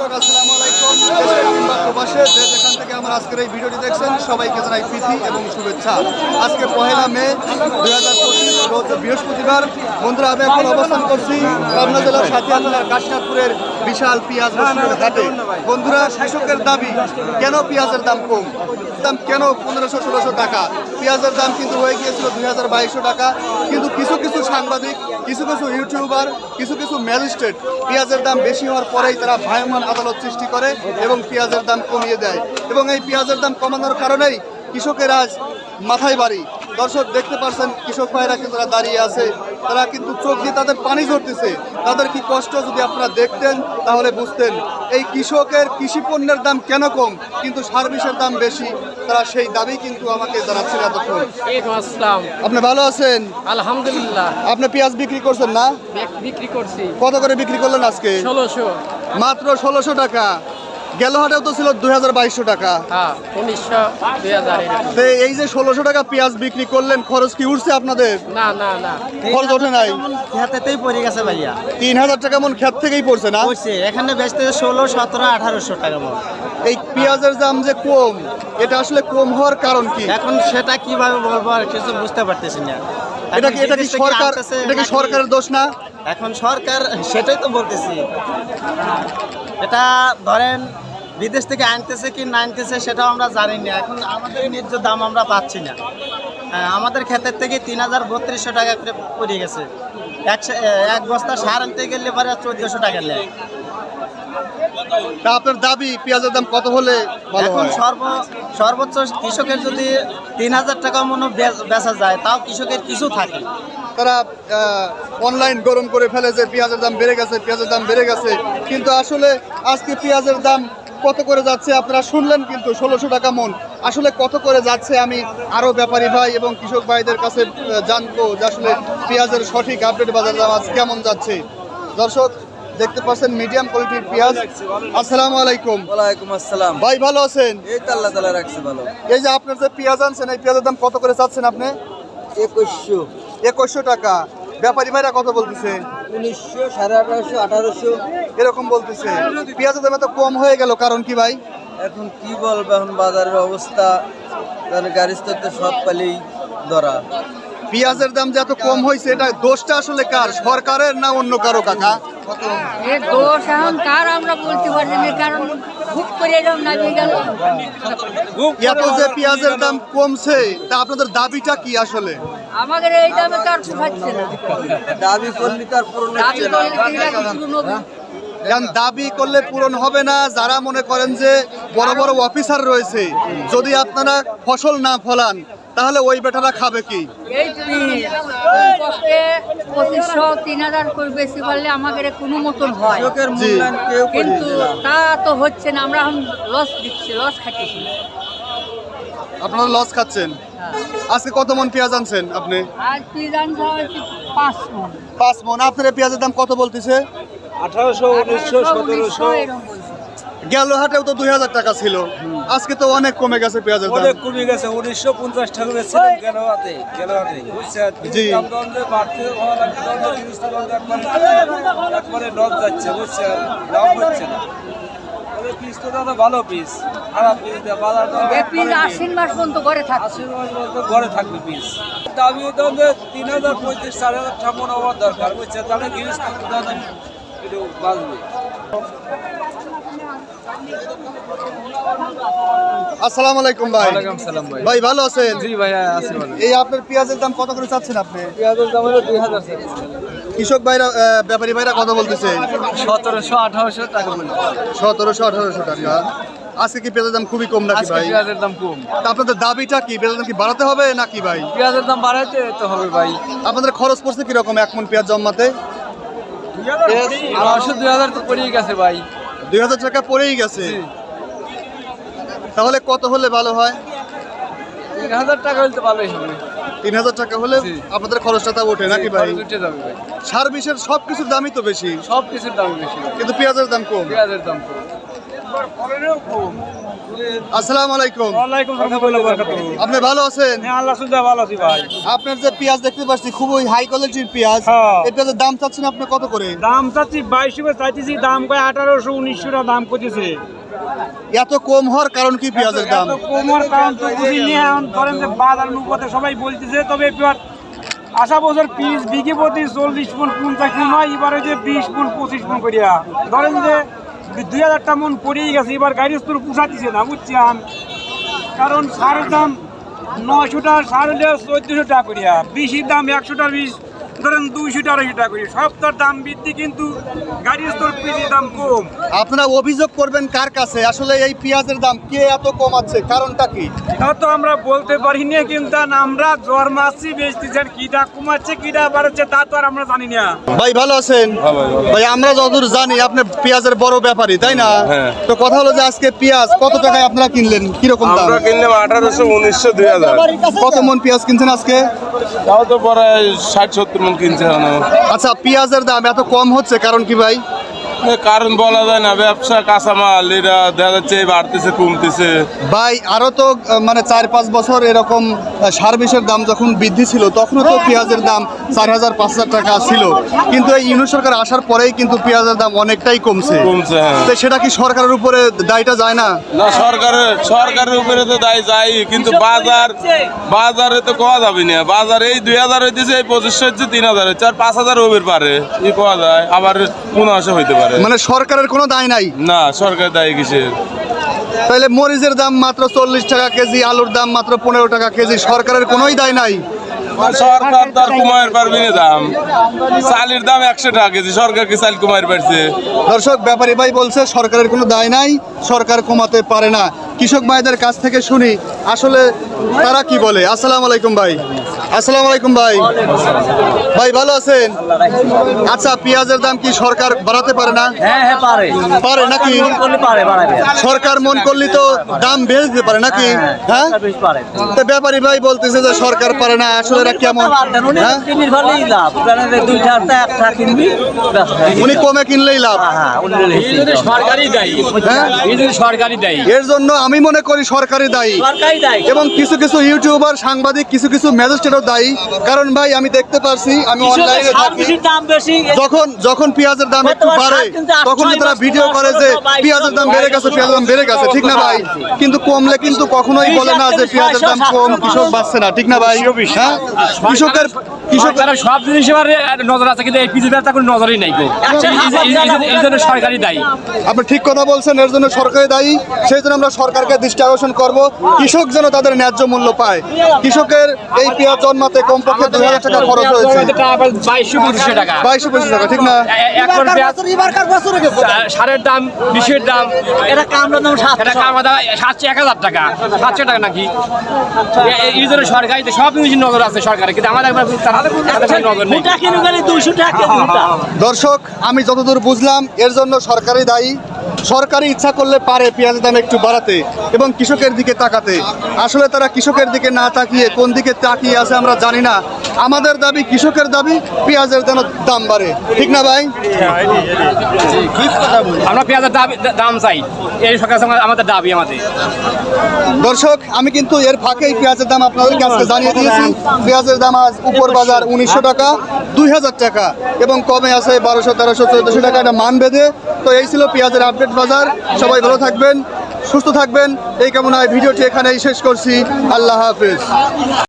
দর্শক আসসালামু আলাইকুম। দেশের কিংবা প্রবাসে যে যেখান থেকে আমার আজকের এই ভিডিওটি দেখছেন, সবাইকে জানাই প্রীতি এবং শুভেচ্ছা। আজকে পহেলা মে, দুই হাজার বৃহস্পতিবার। বন্ধুরা, আমি এখন অবস্থান করছি পাবনা জেলার সাথিয়া জেলার কাশীনাথপুরের বিশাল পেঁয়াজ রসুনের ঘাটে। বন্ধুরা, কৃষকের দাবি, কেন পেঁয়াজের দাম কম? দাম কেন পনেরোশো, ষোলোশো টাকা? পেঁয়াজের দাম কিন্তু হয়ে গিয়েছিল দুই হাজার বাইশশো টাকা। কিন্তু কিছু কিছু সাংবাদিক, কিছু কিছু ইউটিউবার, কিছু কিছু ম্যাজিস্ট্রেট পেঁয়াজের দাম বেশি হওয়ার পরেই তারা ভয়মান আদালত সৃষ্টি করে এবং পেঁয়াজের দাম কমিয়ে দেয়। এবং এই পেঁয়াজের দাম কমানোর কারণেই কৃষকের আজ মাথায় বাড়ি। দর্শক দেখতে পাচ্ছেন কৃষক ভাইরা কিন্তু তারা দাঁড়িয়ে আছে। তারা কিন্তু চোখ দিয়ে তাদের পানি ঝরতেছে। তাদের কি কষ্ট যদি আপনারা দেখতেন তাহলে বুঝতেন এই কৃষকের কৃষি পণ্যের দাম কেন কম কিন্তু সার্ভিসের দাম বেশি। তারা সেই দাবি কিন্তু আমাকে জানাচ্ছেন এতক্ষণ। আপনি ভালো আছেন? আলহামদুলিল্লাহ। আপনি পেঁয়াজ বিক্রি করছেন না? বিক্রি করছি। কত করে বিক্রি করলেন আজকে? ষোলোশো। মাত্র ষোলোশো টাকা। গেল হাটেও তো ছিল দুই হাজার বাইশশো টাকা। হ্যাঁ। তো এই যে ষোলোশো টাকা পেঁয়াজ বিক্রি করলেন খরচ কি উঠছে আপনাদের? না না না। খরচ ওঠে নাই। হাতেতেই পড়ে গেছে ভাইয়া। তিন হাজার টাকা মন ক্ষেত থেকেই পড়ছে না? পড়ছে এখানে বেচতে ষোলো সতেরো আঠারোশো টাকা মন। এই পেঁয়াজের দাম যে কম এটা আসলে কম হওয়ার কারণ কি? এখন সেটা কীভাবে বলব আর কিছু বুঝতে পারতেছি না। এটা কি এটা কি সরকার এটা কি সরকারের দোষ না? এখন সরকার সেটাই তো বলতেছি। এটা ধরেন বিদেশ থেকে আনতেছে কি না আনতেছে সেটাও আমরা জানি না। এখন আমাদের ন্যায্য দাম আমরা পাচ্ছি না। হ্যাঁ, আমাদের ক্ষেতের থেকে তিন হাজার বত্রিশশো টাকা করে পড়ে গেছে। একশো এক বস্তা সার আনতে গেলে পরে চোদ্দশো টাকা নেয়। আপনার দাবি পেঁয়াজের দাম কত হলে এখন সর্ব সর্বোচ্চ কৃষকের যদি তিন হাজার টাকা মনে বেচা যায়, তাও কৃষকের কিছু থাকে তারা অনলাইন গরম করে ফেলে যে পেঁয়াজের দাম বেড়ে গেছে, পেঁয়াজের দাম বেড়ে গেছে। কিন্তু আসলে আজকে পেঁয়াজের দাম কত করে যাচ্ছে আপনারা শুনলেন কিন্তু ষোলোশো টাকা মন। আসলে কত করে যাচ্ছে আমি আরও ব্যাপারী ভাই এবং কৃষক ভাইদের কাছে জানব যে আসলে পেঁয়াজের সঠিক আপডেট বাজার দাম আজ কেমন যাচ্ছে। দর্শক দেখতে পাচ্ছেন মিডিয়াম কোয়ালিটির পেঁয়াজ। আসসালামু আলাইকুম। ওয়ালাইকুম আসসালাম। ভাই ভালো আছেন? এই তো আল্লাহ তালা রাখছে ভালো। এই যে আপনার যে পেঁয়াজ আনছেন এই পেঁয়াজের দাম কত করে চাচ্ছেন আপনি? একুশশো। একুশশো টাকা। ব্যাপারী ভাইরা কত বলতেছে? উনিশশো সাড়ে আঠারোশো আঠারোশো। এরকম বলতেছে। পেঁয়াজের দাম এত কম হয়ে গেল কারণ কি ভাই? এখন কি বলব এখন বাজারের অবস্থা। তাহলে গাড়ি তো সব পালেই ধরা। পেঁয়াজের দাম যে এত কম হয়েছে এটা দোষটা আসলে কার? সরকারের না অন্য কারও কাকা? দোষ এখন কার আমরা বলতে পারি না কারণ বুক করে এরকম নামিয়ে গেল। এত যে পেঁয়াজের দাম কমছে তা আপনাদের দাবিটা কি আসলে? আমাদের এই দামে তো আর পোষাচ্ছে না। দাবি করলে তার পূরণ হচ্ছে না। করলে কি এটা কিছু নবী? কারণ দাবি করলে পূরণ হবে না যারা মনে করেন যে বড় বড় অফিসার রয়েছে যদি আপনারা ফসল না ফলান তাহলে ওই বেটারা খাবে কি? এই পিস কষ্টে পঁচিশশো তিন হাজার করে বেশি পারলে আমাদের কোনো মতন হয়। কৃষকের মূল্যায়ন কেউ কিন্তু তা তো হচ্ছে না আমরা এখন লস দিচ্ছি লস খাচ্ছি আপনারা লস খাচ্ছেন? আজকে কত মন পেঁয়াজ আনছেন আপনি? পাঁচ মন। আপনার পেঁয়াজের দাম কত বলতেছে? আঠারোশো উনিশশো এরকম গেল হাটেও তো দুই হাজার টাকা ছিল। আজকে তো অনেক কমে গেছে পেঁয়াজের দাম। অনেক কমে গেছে উনিশশো পঞ্চাশ টাকা বেচছিলাম গেলোয়াতে গেলোয়াতে বুঝছেন? জি। দাম দাম দিয়ে বাড়তে একবারে লস যাচ্ছে বুঝছেন? লাভ হচ্ছে না। পিস তো দাদা ভালো পিস খারাপ পিস বাজার আশ্বিন মাস পর্যন্ত ঘরে থাকবে পিস। দামি দিয়ে তিন হাজার পঁয়ত্রিশ চার হাজার ঠাকুর হওয়ার দরকার বুঝছেন? তাহলে একটু বাঁচবে আসসালামু আলাইকুম ভাই। সালাম ভাই। ভাই ভালো আছেন? জি ভাইয়া আসি ভালো। এই আপনার পেঁয়াজের দাম কত করে চাচ্ছেন আপনি? পেঁয়াজের দাম হলো দুই হাজার কৃষক ভাইরা আহ, ব্যাপারী ভাইরা কত বলতেছে। টাকা বলে টাকা। আজকে কি পেঁয়াজের দাম খুবই কম নাকি ভাই? পেঁয়াজের দাম কম। তা আপনাদের দাবিটা কি? পেঁয়াজের দাম কি বাড়াতে হবে নাকি ভাই? পেঁয়াজের দাম বাড়াইতে তো হবে ভাই। আপনাদের খরচ পড়ছে কীরকম এক মন পেঁয়াজ জমাতে? দুই হাজার তো পড়েই গেছে ভাই। দুই হাজার টাকা পড়েই গেছে। তাহলে কত হলে ভালো হয়? তিন হাজার টাকা হলে তো ভালোই হবে। তিন হাজার টাকা হলে। আপনাদের খরচটা তা ওঠে নাকি ভাই? খরচ যাবে ভাই। সার বিষের সব কিছুর দামই তো বেশি। সব কিছুর দাম বেশি। কিন্তু পেঁয়াজের দাম কম। পেঁয়াজের দাম কম। আসসালামু আলাইকুম। ওয়ালাইকুম সালাম আপনি ভালো আছেন? আল্লাহ সুবিধা ভালো আছি ভাই। আপনার যে পেঁয়াজ দেখতে পাচ্ছি খুবই হাই কোয়ালিটির পেঁয়াজ। হ্যাঁ। এই পেঁয়াজের দাম চাচ্ছেন আপনি কত করে? দাম চাচ্ছি বাইশশো করে চাইতেছি দাম কয় আঠারোশো উনিশশো টাকা দাম করতেছে। এত কম হওয়ার কারণ কি পেঁয়াজের দাম? এত কোমর কারণ তো বুঝিনি এখন ধরেন যে বাজার অনুপাতে সবাই বলতেছে তবে এবার আশা বছর পিস বিঘি প্রতি চল্লিশ মন পঞ্চাশ মন হয় এবারে যে বিশ মন পঁচিশ মন করিয়া। ধরেন যে দুই হাজারটা মন পড়েই গেছে, এবার গাড়ি স্তর পোষাতিছে না বুঝছেন কারণ সারের দাম নশোটা সার হলে চোদ্দশো টাকা করিয়া বিষের দাম একশো টাকা, বিশ ধরেন দুইশো টাকা আড়াইশো টাকা করিয়া সব তার দাম বৃদ্ধি কিন্তু গাড়ির স্তর পিসির দাম কম। আপনারা অভিযোগ করবেন কার কাছে? আসলে এই পেঁয়াজের দাম কে এত কমাচ্ছে? কারণটা কি? তা তো আমরা বলতে পারি না কিন্তু আমরা জ্বর মারছি বেচতেছেন কিটা কমাচ্ছে কিটা বাড়াচ্ছে তা তো আর আমরা জানি না। ভাই ভালো আছেন? ভাই আমরা যতদূর জানি আপনি পেঁয়াজের বড় ব্যাপারী তাই না? তো কথা হলো যে আজকে পেঁয়াজ কত টাকায় আপনারা কিনলেন? কীরকম দাম? আমরা কিনলাম আঠারোশো উনিশশো দুই হাজার। কত মন পেঁয়াজ কিনছেন আজকে? তাও তো পরে ষাট সত্তর কিনছে আচ্ছা পেঁয়াজের দাম এত কম হচ্ছে কারণ কি ভাই? কারণ বলা যায় না ব্যবসা কাঁচামাল এটা দেখা যাচ্ছে বাড়তেছে কমতেছে। ভাই আরও তো মানে চার পাঁচ বছর এরকম সার বিষের দাম যখন বৃদ্ধি ছিল তখনও তো পেঁয়াজের দাম চার হাজার পাঁচ হাজার টাকা ছিল। কিন্তু এই ইউনু সরকার আসার পরেই কিন্তু পেঁয়াজের দাম অনেকটাই কমছে। কমছে হ্যাঁ। তো সেটা কি সরকারের উপরে দায়টা যায় না? না সরকারের সরকারের উপরে তো দায় যাই কিন্তু বাজার বাজারে তো কোয়া যাবে না। বাজার এই দুই হাজার হইতেছে এই পঁচিশশো হচ্ছে তিন হাজার হচ্ছে আর পাঁচ হাজার হইতে পারে। ই কোয়া যায় আবার পনেরোশো হইতে পারে। মানে সরকারের কোনো দায় নাই? না সরকার দায় কিসের? তাহলে মরিচের দাম মাত্র চল্লিশ টাকা কেজি আলুর দাম মাত্র পনেরো টাকা কেজি সরকারের কোনোই দায় নাই? সরকার তার কুমায়ের পারবে না দাম। চালের দাম একশো টাকা কেজি সরকার কি চাল কুমায়ের পারছে? দর্শক ব্যাপারী ভাই বলছে সরকারের কোনো দায় নাই সরকার কমাতে পারে না। কৃষক ভাইদের কাছ থেকে শুনি আসলে তারা কি বলে? আসসালামু আলাইকুম ভাই। আসসালামু আলাইকুম ভাই। ভাই ভালো আছেন? আচ্ছা পেঁয়াজের দাম কি সরকার বাড়াতে পারে না? হ্যাঁ হ্যাঁ পারে। পারে নাকি? সরকার মন করলে তো দাম বেড়ে দিতে পারে নাকি? হ্যাঁ পারে। তো ব্যাপারী ভাই বলতেছে যে সরকার পারে না আসলে এরা কেমন? হ্যাঁ? উনি কমে কিনলেই লাভ। হ্যাঁ সরকারি দায়ী। হ্যাঁ? এই যদি সরকারি দায়ী। এর জন্য আমি মনে করি সরকারি দায়ী। এবং কিছু কিছু ইউটিউবার সাংবাদিক কিছু কিছু ম্যাজিস্ট্রেটও দায়ী। কারণ ভাই আমি দেখতে পারছি আমি অনলাইনে থাকি। যখন যখন পেঁয়াজের দাম একটু বাড়ে তখন তারা ভিডিও করে যে পেঁয়াজের দাম বেড়ে গেছে পেঁয়াজের দাম বেড়ে গেছে ঠিক না ভাই? কিন্তু কমলে কিন্তু কখনোই বলে না যে পেঁয়াজের দাম কম কৃষক বাড়ছে না ঠিক না ভাই? হ্যাঁ? কৃষকের কৃষকের সব জিনিস নজর আছে কিন্তু এই পিজির ব্যাপারটা কোনো নজরই নাই গো। এই- এই- এই- এই- এই জন্য সরকারি দায়ী। আপনি ঠিক কথা বলছেন এর জন্য সরকারি দায়ী সেই জন্য আমরা সরকারকে দৃষ্টি আকর্ষণ করব। কৃষক যেন তাদের ন্যায্য মূল্য পায়। কৃষকের এই পেঁয়াজ জন্মাতে কমপক্ষে দুই হাজার টাকা খরচ হয়েছে। বাইশশো পঁচিশশো টাকা। বাইশশো পঁচিশ টাকা ঠিক না? সারের দাম বিষের দাম। এটা কামড়া দাম এটা কামা দাম সাতশো এক হাজার টাকা। সাতশো টাকা নাকি? এই জন্য সরকারি সব জিনিস নজর আছে সরকারের কিন্তু আমাদের তাদের সাথে নজর নেই। দুইশো টাকা দর্শক আমি যতদূর বুঝলাম এর জন্য সরকারি দায়ী। সরকারি ইচ্ছা করলে পারে পেঁয়াজের দাম একটু বাড়াতে এবং কৃষকের দিকে তাকাতে। আসলে তারা কৃষকের দিকে না তাকিয়ে কোন দিকে তাকিয়ে আছে আমরা জানি না। আমাদের দাবি কৃষকের দাবি পেঁয়াজের যেন দাম বাড়ে। ঠিক না ভাই? আমরা পেঁয়াজের দাবি- দাম চাই। এই সরকার আমাদের দাবি আমাদের। দর্শক আমি কিন্তু এর ফাঁকেই পেঁয়াজের দাম আপনাদেরকে আজকে জানিয়ে দিয়েছি। পেঁয়াজের দাম আজ উপর বাজার উনিশশো টাকা দুই হাজার টাকা এবং কমে আছে বারোশো তেরোশো চোদ্দোশো টাকা। এটা মান বেঁধে তো এই ছিল পেঁয়াজের আপডেট বাজার সবাই ভালো থাকবেন, সুস্থ থাকবেন। এই কেমন কামনায় ভিডিওটি এখানেই শেষ করছি। আল্লাহ হাফিজ।